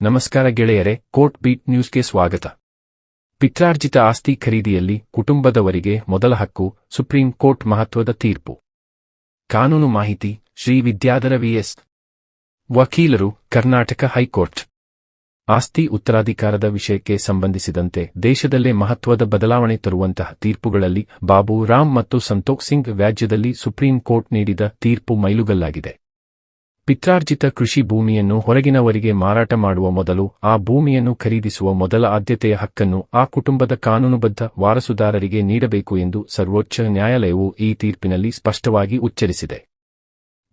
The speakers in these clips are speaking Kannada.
ನಮಸ್ಕಾರ ಗೆಳೆಯರೆ ಕೋರ್ಟ್ ಬೀಟ್ ನ್ಯೂಸ್ಗೆ ಸ್ವಾಗತ. ಪಿತ್ರಾರ್ಜಿತ ಆಸ್ತಿ ಖರೀದಿಯಲ್ಲಿ ಕುಟುಂಬದವರಿಗೆ ಮೊದಲ ಹಕ್ಕು, ಸುಪ್ರೀಂ ಕೋರ್ಟ್ ಮಹತ್ವದ ತೀರ್ಪು. ಕಾನೂನು ಮಾಹಿತಿ, ಶ್ರೀ ವಿದ್ಯಾಧರ ವಿಎಸ್ ವಕೀಲರು, ಕರ್ನಾಟಕ ಹೈಕೋರ್ಟ್. ಆಸ್ತಿ ಉತ್ತರಾಧಿಕಾರದ ವಿಷಯಕ್ಕೆ ಸಂಬಂಧಿಸಿದಂತೆ ದೇಶದಲ್ಲೇ ಮಹತ್ವದ ಬದಲಾವಣೆ ತರುವಂತಹ ತೀರ್ಪುಗಳಲ್ಲಿ ಬಾಬು ರಾಮ್ ಮತ್ತು ಸಂತೋಖ್ ಸಿಂಗ್ ವ್ಯಾಜ್ಯದಲ್ಲಿ ಸುಪ್ರೀಂ ಕೋರ್ಟ್ ನೀಡಿದ ತೀರ್ಪು ಮೈಲುಗಲ್ಲಾಗಿದೆ. ಪಿತ್ರಾರ್ಜಿತ ಕೃಷಿ ಭೂಮಿಯನ್ನು ಹೊರಗಿನವರಿಗೆ ಮಾರಾಟ ಮಾಡುವ ಮೊದಲು ಆ ಭೂಮಿಯನ್ನು ಖರೀದಿಸುವ ಮೊದಲ ಆದ್ಯತೆಯ ಹಕ್ಕನ್ನು ಆ ಕುಟುಂಬದ ಕಾನೂನುಬದ್ಧ ವಾರಸುದಾರರಿಗೆ ನೀಡಬೇಕು ಎಂದು ಸರ್ವೋಚ್ಚ ನ್ಯಾಯಾಲಯವು ಈ ತೀರ್ಪಿನಲ್ಲಿ ಸ್ಪಷ್ಟವಾಗಿ ಉಚ್ಚರಿಸಿದೆ.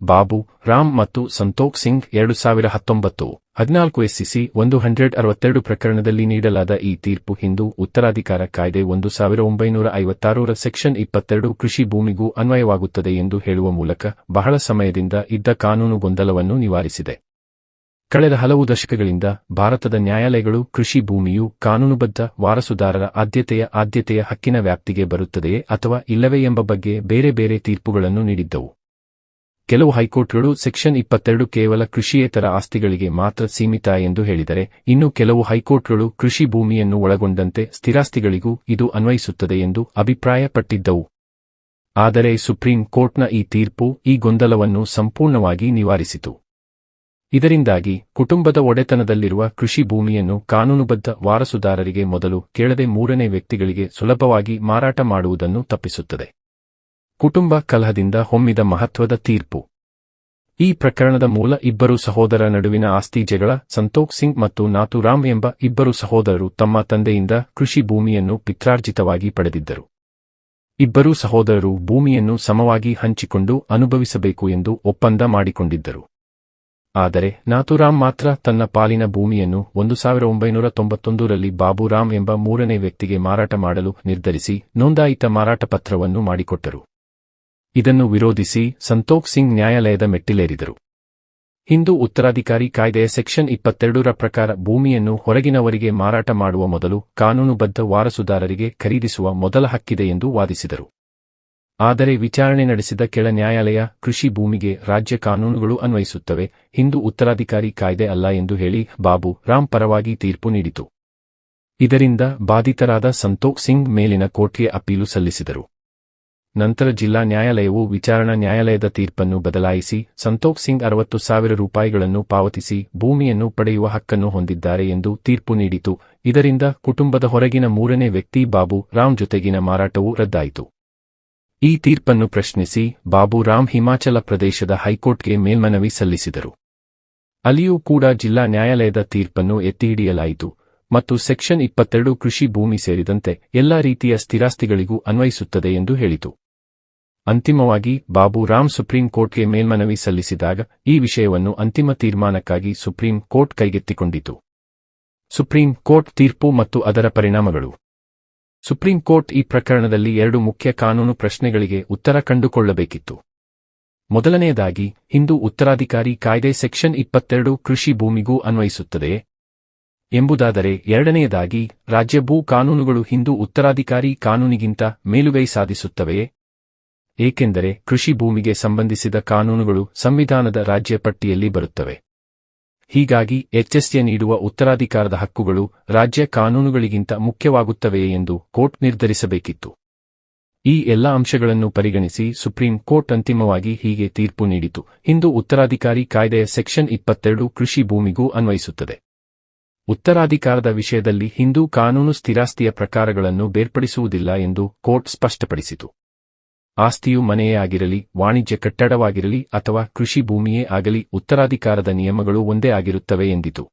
ಬಾಬು, ರಾಮ್ ಮತ್ತು ಸಂತೋಖ್ ಸಿಂಗ್ ಎರಡು ಸಾವಿರ ಹತ್ತೊಂಬತ್ತು ಹದಿನಾಲ್ಕು ಎಸ್ಸಿಸಿ ಒಂದು ಹಂಡ್ರೆಡ್ ಅರವತ್ತೆರಡು ಪ್ರಕರಣದಲ್ಲಿ ನೀಡಲಾದ ಈ ತೀರ್ಪು ಹಿಂದೂ ಉತ್ತರಾಧಿಕಾರ ಕಾಯ್ದೆ ಒಂದು ಸಾವಿರ ಒಂಬೈನೂರ ಐವತ್ತಾರರ ಸೆಕ್ಷನ್ ಇಪ್ಪತ್ತೆರಡು ಕೃಷಿ ಭೂಮಿಗೂ ಅನ್ವಯವಾಗುತ್ತದೆ ಎಂದು ಹೇಳುವ ಮೂಲಕ ಬಹಳ ಸಮಯದಿಂದ ಇದ್ದ ಕಾನೂನು ಗೊಂದಲವನ್ನು ನಿವಾರಿಸಿದೆ. ಕಳೆದ ಹಲವು ದಶಕಗಳಿಂದ ಭಾರತದ ನ್ಯಾಯಾಲಯಗಳು ಕೃಷಿ ಭೂಮಿಯು ಕಾನೂನುಬದ್ಧ ವಾರಸುದಾರರ ಆದ್ಯತೆಯ ಆದ್ಯತೆಯ ಹಕ್ಕಿನ ವ್ಯಾಪ್ತಿಗೆ ಬರುತ್ತದೆಯೇ ಅಥವಾ ಇಲ್ಲವೇ ಎಂಬ ಬಗ್ಗೆ ಬೇರೆ ಬೇರೆ ತೀರ್ಪುಗಳನ್ನು ನೀಡಿದ್ದವು. ಕೆಲವು ಹೈಕೋರ್ಟ್ಗಳು ಸೆಕ್ಷನ್ ಇಪ್ಪತ್ತೆರಡು ಕೇವಲ ಕೃಷಿಯೇತರ ಆಸ್ತಿಗಳಿಗೆ ಮಾತ್ರ ಸೀಮಿತ ಎಂದು ಹೇಳಿದರೆ, ಇನ್ನು ಕೆಲವು ಹೈಕೋರ್ಟ್ಗಳು ಕೃಷಿ ಭೂಮಿಯನ್ನು ಒಳಗೊಂಡಂತೆ ಸ್ಥಿರಾಸ್ತಿಗಳಿಗೂ ಇದು ಅನ್ವಯಿಸುತ್ತದೆ ಎಂದು ಅಭಿಪ್ರಾಯಪಟ್ಟಿದ್ದವು. ಆದರೆ ಸುಪ್ರೀಂ ಕೋರ್ಟ್ನ ಈ ತೀರ್ಪು ಈ ಗೊಂದಲವನ್ನು ಸಂಪೂರ್ಣವಾಗಿ ನಿವಾರಿಸಿತು. ಇದರಿಂದಾಗಿ ಕುಟುಂಬದ ಒಡೆತನದಲ್ಲಿರುವ ಕೃಷಿ ಭೂಮಿಯನ್ನು ಕಾನೂನುಬದ್ಧ ವಾರಸುದಾರರಿಗೆ ಮೊದಲು ಕೇಳದೆ ಮೂರನೇ ವ್ಯಕ್ತಿಗಳಿಗೆ ಸುಲಭವಾಗಿ ಮಾರಾಟ ಮಾಡುವುದನ್ನು ತಪ್ಪಿಸುತ್ತದೆ. ಕುಟುಂಬ ಕಲಹದಿಂದ ಹೊಮ್ಮಿದ ಮಹತ್ವದ ತೀರ್ಪು. ಈ ಪ್ರಕರಣದ ಮೂಲ ಇಬ್ಬರು ಸಹೋದರ ನಡುವಿನ ಆಸ್ತಿ ಜಗಳ ಸಂತೋಕ್ ಸಿಂಗ್ ಮತ್ತು ನಾಥುರಾಮ್ ಎಂಬ ಇಬ್ಬರು ಸಹೋದರರು ತಮ್ಮ ತಂದೆಯಿಂದ ಕೃಷಿ ಭೂಮಿಯನ್ನು ಪಿತ್ರಾರ್ಜಿತವಾಗಿ ಪಡೆದಿದ್ದರು. ಇಬ್ಬರೂ ಸಹೋದರರು ಭೂಮಿಯನ್ನು ಸಮವಾಗಿ ಹಂಚಿಕೊಂಡು ಅನುಭವಿಸಬೇಕು ಎಂದು ಒಪ್ಪಂದ ಮಾಡಿಕೊಂಡಿದ್ದರು. ಆದರೆ ನಾಥುರಾಮ್ ಮಾತ್ರ ತನ್ನ ಪಾಲಿನ ಭೂಮಿಯನ್ನು ಒಂದು ಸಾವಿರ ಒಂಬೈನೂರ ತೊಂಬತ್ತೊಂದರಲ್ಲಿ ಬಾಬುರಾಮ್ ಎಂಬ ಮೂರನೇ ವ್ಯಕ್ತಿಗೆ ಮಾರಾಟ ಮಾಡಲು ನಿರ್ಧರಿಸಿ ನೋಂದಾಯಿತ ಮಾರಾಟ ಪತ್ರವನ್ನು ಮಾಡಿಕೊಟ್ಟರು. ಇದನ್ನು ವಿರೋಧಿಸಿ ಸಂತೋಖ್ ಸಿಂಗ್ ನ್ಯಾಯಾಲಯದ ಮೆಟ್ಟಿಲೇರಿದರು. ಹಿಂದೂ ಉತ್ತರಾಧಿಕಾರಿ ಕಾಯ್ದೆಯ ಸೆಕ್ಷನ್ ಇಪ್ಪತ್ತೆರಡರ ಪ್ರಕಾರ ಭೂಮಿಯನ್ನು ಹೊರಗಿನವರಿಗೆ ಮಾರಾಟ ಮಾಡುವ ಮೊದಲು ಕಾನೂನುಬದ್ಧ ವಾರಸುದಾರರಿಗೆ ಖರೀದಿಸುವ ಮೊದಲ ಹಕ್ಕಿದೆ ಎಂದು ವಾದಿಸಿದರು. ಆದರೆ ವಿಚಾರಣೆ ನಡೆಸಿದ ಕೆಳ ನ್ಯಾಯಾಲಯ ಕೃಷಿ ಭೂಮಿಗೆ ರಾಜ್ಯ ಕಾನೂನುಗಳು ಅನ್ವಯಿಸುತ್ತವೆ, ಹಿಂದೂ ಉತ್ತರಾಧಿಕಾರಿ ಕಾಯ್ದೆ ಅಲ್ಲ ಎಂದು ಹೇಳಿ ಬಾಬು ರಾಮ್ ಪರವಾಗಿ ತೀರ್ಪು ನೀಡಿತು. ಇದರಿಂದ ಬಾಧಿತರಾದ ಸಂತೋಖ್ ಸಿಂಗ್ ಮೇಲಿನ ಕೋರ್ಟ್ಗೆ ಅಪೀಲು ಸಲ್ಲಿಸಿದರು. ನಂತರ ಜಿಲ್ಲಾ ನ್ಯಾಯಾಲಯವು ವಿಚಾರಣಾ ನ್ಯಾಯಾಲಯದ ತೀರ್ಪನ್ನು ಬದಲಾಯಿಸಿ ಸಂತೋಖ್ ಸಿಂಗ್ ಅರವತ್ತು ಸಾವಿರ ರೂಪಾಯಿಗಳನ್ನು ಪಾವತಿಸಿ ಭೂಮಿಯನ್ನು ಪಡೆಯುವ ಹಕ್ಕನ್ನು ಹೊಂದಿದ್ದಾರೆ ಎಂದು ತೀರ್ಪು ನೀಡಿತು. ಇದರಿಂದ ಕುಟುಂಬದ ಹೊರಗಿನ ಮೂರನೇ ವ್ಯಕ್ತಿ ಬಾಬು ರಾಮ್ ಜೊತೆಗಿನ ಮಾರಾಟವು ರದ್ದಾಯಿತು. ಈ ತೀರ್ಪನ್ನು ಪ್ರಶ್ನಿಸಿ ಬಾಬು ರಾಮ್ ಹಿಮಾಚಲ ಪ್ರದೇಶದ ಹೈಕೋರ್ಟ್ಗೆ ಮೇಲ್ಮನವಿ ಸಲ್ಲಿಸಿದರು. ಅಲ್ಲಿಯೂ ಕೂಡ ಜಿಲ್ಲಾ ನ್ಯಾಯಾಲಯದ ತೀರ್ಪನ್ನು ಎತ್ತಿಹಿಡಿಯಲಾಯಿತು ಮತ್ತು ಸೆಕ್ಷನ್ ಇಪ್ಪತ್ತೆರಡು ಕೃಷಿ ಭೂಮಿ ಸೇರಿದಂತೆ ಎಲ್ಲಾ ರೀತಿಯ ಸ್ಥಿರಾಸ್ತಿಗಳಿಗೂ ಅನ್ವಯಿಸುತ್ತದೆ ಎಂದು ಹೇಳಿತು. ಅಂತಿಮವಾಗಿ ಬಾಬು ರಾಮ್ ಸುಪ್ರೀಂ ಕೋರ್ಟ್ಗೆ ಮೇಲ್ಮನವಿ ಸಲ್ಲಿಸಿದಾಗ ಈ ವಿಷಯವನ್ನು ಅಂತಿಮ ತೀರ್ಮಾನಕ್ಕಾಗಿ ಸುಪ್ರೀಂ ಕೋರ್ಟ್ ಕೈಗೆತ್ತಿಕೊಂಡಿತು. ಸುಪ್ರೀಂ ಕೋರ್ಟ್ ತೀರ್ಪು ಮತ್ತು ಅದರ ಪರಿಣಾಮಗಳು. ಸುಪ್ರೀಂ ಕೋರ್ಟ್ ಈ ಪ್ರಕರಣದಲ್ಲಿ ಎರಡು ಮುಖ್ಯ ಕಾನೂನು ಪ್ರಶ್ನೆಗಳಿಗೆ ಉತ್ತರ ಕಂಡುಕೊಳ್ಳಬೇಕಿತ್ತು. ಮೊದಲನೆಯದಾಗಿ, ಹಿಂದೂ ಉತ್ತರಾಧಿಕಾರಿ ಕಾಯ್ದೆ ಸೆಕ್ಷನ್ ಇಪ್ಪತ್ತೆರಡು ಕೃಷಿ ಭೂಮಿಗೂ ಅನ್ವಯಿಸುತ್ತದೆಯೇ ಎಂಬುದಾದರೆ, ಎರಡನೆಯದಾಗಿ, ರಾಜ್ಯ ಭೂ ಕಾನೂನುಗಳು ಹಿಂದೂ ಉತ್ತರಾಧಿಕಾರಿ ಕಾನೂನಿಗಿಂತ ಮೇಲುಗೈ ಸಾಧಿಸುತ್ತವೆಯೇ? ಏಕೆಂದರೆ ಕೃಷಿ ಭೂಮಿಗೆ ಸಂಬಂಧಿಸಿದ ಕಾನೂನುಗಳು ಸಂವಿಧಾನದ ರಾಜ್ಯ ಪಟ್ಟಿಯಲ್ಲಿ ಬರುತ್ತವೆ. ಹೀಗಾಗಿ ಎಚ್ಎಸ್ಎ ನೀಡುವ ಉತ್ತರಾಧಿಕಾರದ ಹಕ್ಕುಗಳು ರಾಜ್ಯ ಕಾನೂನುಗಳಿಗಿಂತ ಮುಖ್ಯವಾಗುತ್ತವೆಯೇ ಎಂದು ಕೋರ್ಟ್ ನಿರ್ಧರಿಸಬೇಕಿತ್ತು. ಈ ಎಲ್ಲ ಅಂಶಗಳನ್ನು ಪರಿಗಣಿಸಿ ಸುಪ್ರೀಂ ಕೋರ್ಟ್ ಅಂತಿಮವಾಗಿ ಹೀಗೆ ತೀರ್ಪು ನೀಡಿತು. ಹಿಂದೂ ಉತ್ತರಾಧಿಕಾರಿ ಕಾಯ್ದೆಯ ಸೆಕ್ಷನ್ ಇಪ್ಪತ್ತೆರಡು ಕೃಷಿ ಭೂಮಿಗೂ ಅನ್ವಯಿಸುತ್ತದೆ. ಉತ್ತರಾಧಿಕಾರದ ವಿಷಯದಲ್ಲಿ ಹಿಂದೂ ಕಾನೂನು ಸ್ಥಿರಾಸ್ತಿಯ ಪ್ರಕಾರಗಳನ್ನು ಬೇರ್ಪಡಿಸುವುದಿಲ್ಲ ಎಂದು ಕೋರ್ಟ್ ಸ್ಪಷ್ಟಪಡಿಸಿತು. ಆಸ್ತಿಯು ಮನೆಯೇ ಆಗಿರಲಿ, ವಾಣಿಜ್ಯ ಕಟ್ಟಡವಾಗಿರಲಿ ಅಥವಾ ಕೃಷಿ ಭೂಮಿಯೇ ಆಗಲಿ ಉತ್ತರಾಧಿಕಾರದ ನಿಯಮಗಳು ಒಂದೇ ಆಗಿರುತ್ತವೆ ಎಂದಿತು.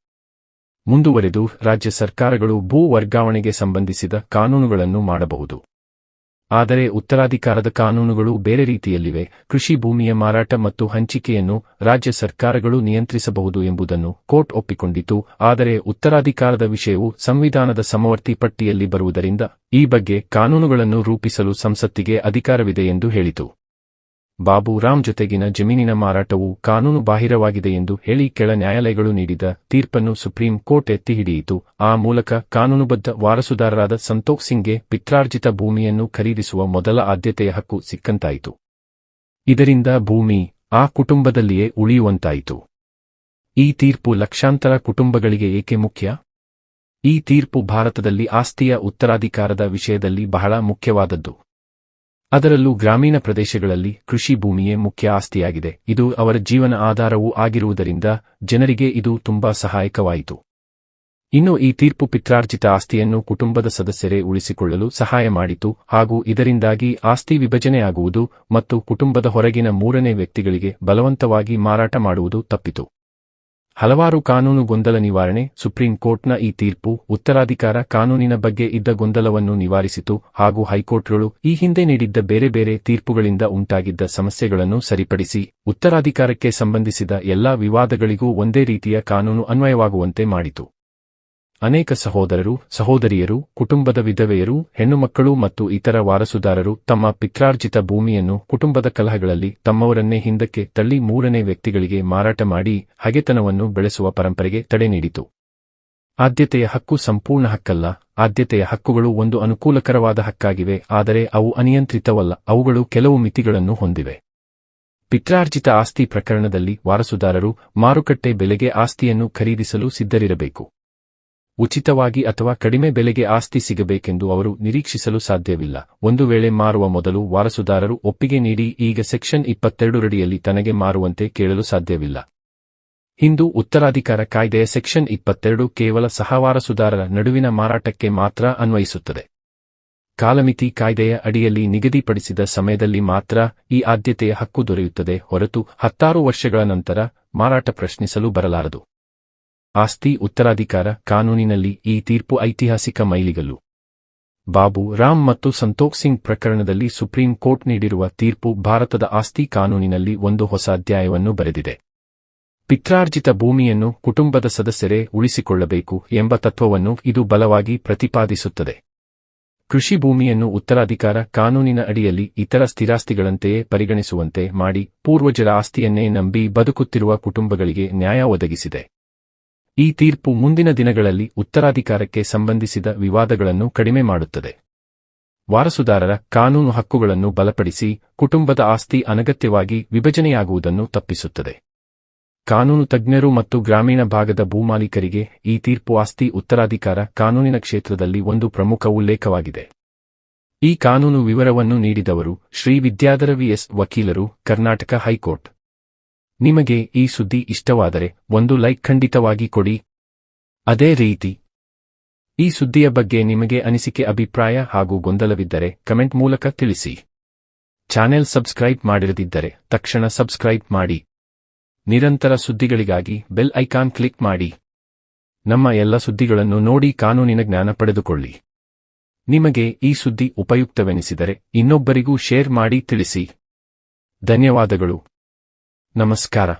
ಮುಂದುವರೆದು ರಾಜ್ಯ ಸರ್ಕಾರಗಳು ಭೂ ವರ್ಗಾವಣೆಗೆ ಸಂಬಂಧಿಸಿದ ಕಾನೂನುಗಳನ್ನು ಮಾಡಬಹುದು. ಆದರೆ ಉತ್ತರಾಧಿಕಾರದ ಕಾನೂನುಗಳು ಬೇರೆ ರೀತಿಯಲ್ಲಿವೆ. ಕೃಷಿ ಭೂಮಿಯ ಮಾರಾಟ ಮತ್ತು ಹಂಚಿಕೆಯನ್ನು ರಾಜ್ಯ ಸರ್ಕಾರಗಳು ನಿಯಂತ್ರಿಸಬಹುದು ಎಂಬುದನ್ನು ಕೋರ್ಟ್ ಒಪ್ಪಿಕೊಂಡಿತು. ಆದರೆ ಉತ್ತರಾಧಿಕಾರದ ವಿಷಯವು ಸಂವಿಧಾನದ ಸಮವರ್ತಿ ಪಟ್ಟಿಯಲ್ಲಿ ಬರುವುದರಿಂದ ಈ ಬಗ್ಗೆ ಕಾನೂನುಗಳನ್ನು ರೂಪಿಸಲು ಸಂಸತ್ತಿಗೆ ಅಧಿಕಾರವಿದೆ ಎಂದು ಹೇಳಿತು. ಬಾಬು ರಾಮ್ ಜೊತೆಗಿನ ಜಮೀನಿನ ಮಾರಾಟವು ಕಾನೂನು ಬಾಹಿರವಾಗಿದೆ ಎಂದು ಹೇಳಿ ಕೆಳ ನ್ಯಾಯಾಲಯಗಳು ನೀಡಿದ ತೀರ್ಪನ್ನು ಸುಪ್ರೀಂ ಕೋರ್ಟ್ ಎತ್ತಿ ಹಿಡಿಯಿತು. ಆ ಮೂಲಕ ಕಾನೂನುಬದ್ಧ ವಾರಸುದಾರರಾದ ಸಂತೋಖ್ ಸಿಂಗ್ಗೆ ಪಿತ್ರಾರ್ಜಿತ ಭೂಮಿಯನ್ನು ಖರೀದಿಸುವ ಮೊದಲ ಆದ್ಯತೆಯ ಹಕ್ಕು ಸಿಕ್ಕಂತಾಯಿತು. ಇದರಿಂದ ಭೂಮಿ ಆ ಕುಟುಂಬದಲ್ಲಿಯೇ ಉಳಿಯುವಂತಾಯಿತು. ಈ ತೀರ್ಪು ಲಕ್ಷಾಂತರ ಕುಟುಂಬಗಳಿಗೆ ಏಕೆ ಮುಖ್ಯ? ಈ ತೀರ್ಪು ಭಾರತದಲ್ಲಿ ಆಸ್ತಿಯ ಉತ್ತರಾಧಿಕಾರದ ವಿಷಯದಲ್ಲಿ ಬಹಳ ಮುಖ್ಯವಾದದ್ದು. ಅದರಲ್ಲೂ ಗ್ರಾಮೀಣ ಪ್ರದೇಶಗಳಲ್ಲಿ ಕೃಷಿ ಭೂಮಿಯೇ ಮುಖ್ಯ ಆಸ್ತಿಯಾಗಿದೆ. ಇದು ಅವರ ಜೀವನ ಆಧಾರವೂ ಆಗಿರುವುದರಿಂದ ಜನರಿಗೆ ಇದು ತುಂಬಾ ಸಹಾಯಕವಾಯಿತು. ಇನ್ನು ಈ ತೀರ್ಪು ಪಿತ್ರಾರ್ಜಿತ ಆಸ್ತಿಯನ್ನು ಕುಟುಂಬದ ಸದಸ್ಯರೇ ಉಳಿಸಿಕೊಳ್ಳಲು ಸಹಾಯ ಮಾಡಿತು ಹಾಗೂ ಇದರಿಂದಾಗಿ ಆಸ್ತಿ ವಿಭಜನೆಯಾಗುವುದು ಮತ್ತು ಕುಟುಂಬದ ಹೊರಗಿನ ಮೂರನೇ ವ್ಯಕ್ತಿಗಳಿಗೆ ಬಲವಂತವಾಗಿ ಮಾರಾಟ ಮಾಡುವುದು ತಪ್ಪಿತು. ಹಲವಾರು ಕಾನೂನು ಗೊಂದಲ ನಿವಾರಣೆ, ಸುಪ್ರೀಂ ಕೋರ್ಟ್ನ ಈ ತೀರ್ಪು ಉತ್ತರಾಧಿಕಾರ ಕಾನೂನಿನ ಬಗ್ಗೆ ಇದ್ದ ಗೊಂದಲವನ್ನು ನಿವಾರಿಸಿತು ಹಾಗೂ ಹೈಕೋರ್ಟ್ಗಳು ಈ ಹಿಂದೆ ನೀಡಿದ್ದ ಬೇರೆ ಬೇರೆ ತೀರ್ಪುಗಳಿಂದ ಉಂಟಾಗಿದ್ದ ಸಮಸ್ಯೆಗಳನ್ನು ಸರಿಪಡಿಸಿ ಉತ್ತರಾಧಿಕಾರಕ್ಕೆ ಸಂಬಂಧಿಸಿದ ಎಲ್ಲಾ ವಿವಾದಗಳಿಗೂ ಒಂದೇ ರೀತಿಯ ಕಾನೂನು ಅನ್ವಯವಾಗುವಂತೆ ಮಾಡಿತು. ಅನೇಕ ಸಹೋದರರು, ಸಹೋದರಿಯರು, ಕುಟುಂಬದ ವಿಧವೆಯರು, ಹೆಣ್ಣುಮಕ್ಕಳು ಮತ್ತು ಇತರ ವಾರಸುದಾರರು ತಮ್ಮ ಪಿತ್ರಾರ್ಜಿತ ಭೂಮಿಯನ್ನು ಕುಟುಂಬದ ಕಲಹಗಳಲ್ಲಿ ತಮ್ಮವರನ್ನೇ ಹಿಂದಕ್ಕೆ ತಳ್ಳಿ ಮೂರನೇ ವ್ಯಕ್ತಿಗಳಿಗೆ ಮಾರಾಟ ಮಾಡಿ ಹಗೆತನವನ್ನು ಬೆಳೆಸುವ ಪರಂಪರೆಗೆ ತಡೆ ನೀಡಿತು. ಆದ್ಯತೆಯ ಹಕ್ಕು ಸಂಪೂರ್ಣ ಹಕ್ಕಲ್ಲ, ಆದ್ಯತೆಯ ಹಕ್ಕುಗಳು ಒಂದು ಅನುಕೂಲಕರವಾದ ಹಕ್ಕಾಗಿವೆ, ಆದರೆ ಅವು ಅನಿಯಂತ್ರಿತವಲ್ಲ, ಅವುಗಳು ಕೆಲವು ಮಿತಿಗಳನ್ನು ಹೊಂದಿವೆ. ಪಿತ್ರಾರ್ಜಿತ ಆಸ್ತಿ ಪ್ರಕರಣದಲ್ಲಿ ವಾರಸುದಾರರು ಮಾರುಕಟ್ಟೆ ಬೆಲೆಗೆ ಆಸ್ತಿಯನ್ನು ಖರೀದಿಸಲು ಸಿದ್ಧರಿರಬೇಕು. ಉಚಿತವಾಗಿ ಅಥವಾ ಕಡಿಮೆ ಬೆಲೆಗೆ ಆಸ್ತಿ ಸಿಗಬೇಕೆಂದು ಅವರು ನಿರೀಕ್ಷಿಸಲು ಸಾಧ್ಯವಿಲ್ಲ. ಒಂದು ವೇಳೆ ಮಾರುವ ಮೊದಲು ವಾರಸುದಾರರು ಒಪ್ಪಿಗೆ ನೀಡಿ, ಈಗ ಸೆಕ್ಷನ್ ಇಪ್ಪತ್ತೆರಡು ರಡಿಯಲ್ಲಿ ತನಗೆ ಮಾರುವಂತೆ ಕೇಳಲು ಸಾಧ್ಯವಿಲ್ಲ. ಹಿಂದೂ ಉತ್ತರಾಧಿಕಾರ ಕಾಯ್ದೆಯ ಸೆಕ್ಷನ್ ಇಪ್ಪತ್ತೆರಡು ಕೇವಲ ಸಹವಾರಸುದಾರರ ನಡುವಿನ ಮಾರಾಟಕ್ಕೆ ಮಾತ್ರ ಅನ್ವಯಿಸುತ್ತದೆ. ಕಾಲಮಿತಿ ಕಾಯ್ದೆಯ ಅಡಿಯಲ್ಲಿ ನಿಗದಿಪಡಿಸಿದ ಸಮಯದಲ್ಲಿ ಮಾತ್ರ ಈ ಆದ್ಯತೆಯ ಹಕ್ಕು ದೊರೆಯುತ್ತದೆ ಹೊರತು ಹತ್ತಾರು ವರ್ಷಗಳ ನಂತರ ಮಾರಾಟ ಪ್ರಶ್ನಿಸಲು ಬರಲಾರದು. ಆಸ್ತಿ, ಉತ್ತರಾಧಿಕಾರ, ಕಾನೂನಿನಲ್ಲಿ ಈ ತೀರ್ಪು ಐತಿಹಾಸಿಕ ಮೈಲಿಗಲ್ಲು. ಬಾಬು ರಾಮ್ ಮತ್ತು ಸಂತೋಖ್ ಸಿಂಗ್ ಪ್ರಕರಣದಲ್ಲಿ ಸುಪ್ರೀಂ ಕೋರ್ಟ್ ನೀಡಿರುವ ತೀರ್ಪು ಭಾರತದ ಆಸ್ತಿ ಕಾನೂನಿನಲ್ಲಿ ಒಂದು ಹೊಸ ಅಧ್ಯಾಯವನ್ನು ಬರೆದಿದೆ. ಪಿತ್ರಾರ್ಜಿತ ಭೂಮಿಯನ್ನು ಕುಟುಂಬದ ಸದಸ್ಯರೇ ಉಳಿಸಿಕೊಳ್ಳಬೇಕು ಎಂಬ ತತ್ವವನ್ನು ಇದು ಬಲವಾಗಿ ಪ್ರತಿಪಾದಿಸುತ್ತದೆ. ಕೃಷಿ ಭೂಮಿಯನ್ನು ಉತ್ತರಾಧಿಕಾರ ಕಾನೂನಿನ ಅಡಿಯಲ್ಲಿ ಇತರ ಸ್ಥಿರಾಸ್ತಿಗಳಂತೆಯೇ ಪರಿಗಣಿಸುವಂತೆ ಮಾಡಿ ಪೂರ್ವಜರ ಆಸ್ತಿಯನ್ನೇ ನಂಬಿ ಬದುಕುತ್ತಿರುವ ಕುಟುಂಬಗಳಿಗೆ ನ್ಯಾಯ ಒದಗಿಸಿದೆ. ಈ ತೀರ್ಪು ಮುಂದಿನ ದಿನಗಳಲ್ಲಿ ಉತ್ತರಾಧಿಕಾರಕ್ಕೆ ಸಂಬಂಧಿಸಿದ ವಿವಾದಗಳನ್ನು ಕಡಿಮೆ ಮಾಡುತ್ತದೆ. ವಾರಸುದಾರರ ಕಾನೂನು ಹಕ್ಕುಗಳನ್ನು ಬಲಪಡಿಸಿ ಕುಟುಂಬದ ಆಸ್ತಿ ಅನಗತ್ಯವಾಗಿ ವಿಭಜನೆಯಾಗುವುದನ್ನು ತಪ್ಪಿಸುತ್ತದೆ. ಕಾನೂನು ತಜ್ಞರು ಮತ್ತು ಗ್ರಾಮೀಣ ಭಾಗದ ಭೂಮಾಲೀಕರಿಗೆ ಈ ತೀರ್ಪು ಆಸ್ತಿ ಉತ್ತರಾಧಿಕಾರ ಕಾನೂನಿನ ಕ್ಷೇತ್ರದಲ್ಲಿ ಒಂದು ಪ್ರಮುಖ ಉಲ್ಲೇಖವಾಗಿದೆ. ಈ ಕಾನೂನು ವಿವರವನ್ನು ನೀಡಿದವರು ಶ್ರೀ ವಿದ್ಯಾಧರ ವಿಎಸ್ ವಕೀಲರು, ಕರ್ನಾಟಕ ಹೈಕೋರ್ಟ್. ನಿಮಗೆ ಈ ಸುದ್ದಿ ಇಷ್ಟವಾದರೆ ಒಂದು ಲೈಕ್ ಖಂಡಿತವಾಗಿ ಕೊಡಿ. ಅದೇ ರೀತಿ, ಈ ಸುದ್ದಿಯ ಬಗ್ಗೆ ನಿಮಗೆ ಅನಿಸಿಕೆ, ಅಭಿಪ್ರಾಯ ಹಾಗೂ ಗೊಂದಲವಿದ್ದರೆ ಕಮೆಂಟ್ ಮೂಲಕ ತಿಳಿಸಿ. ಚಾನೆಲ್ ಸಬ್ಸ್ಕ್ರೈಬ್ ಮಾಡಿರದಿದ್ದರೆ ತಕ್ಷಣ ಸಬ್ಸ್ಕ್ರೈಬ್ ಮಾಡಿ. ನಿರಂತರ ಸುದ್ದಿಗಳಿಗಾಗಿ ಬೆಲ್ ಐಕಾನ್ ಕ್ಲಿಕ್ ಮಾಡಿ. ನಮ್ಮ ಎಲ್ಲ ಸುದ್ದಿಗಳನ್ನು ನೋಡಿ ಕಾನೂನಿನ ಜ್ಞಾನ ಪಡೆದುಕೊಳ್ಳಿ. ನಿಮಗೆ ಈ ಸುದ್ದಿ ಉಪಯುಕ್ತವೆನಿಸಿದರೆ ಇನ್ನೊಬ್ಬರಿಗೂ ಶೇರ್ ಮಾಡಿ ತಿಳಿಸಿ. ಧನ್ಯವಾದಗಳು. ನಮಸ್ಕಾರ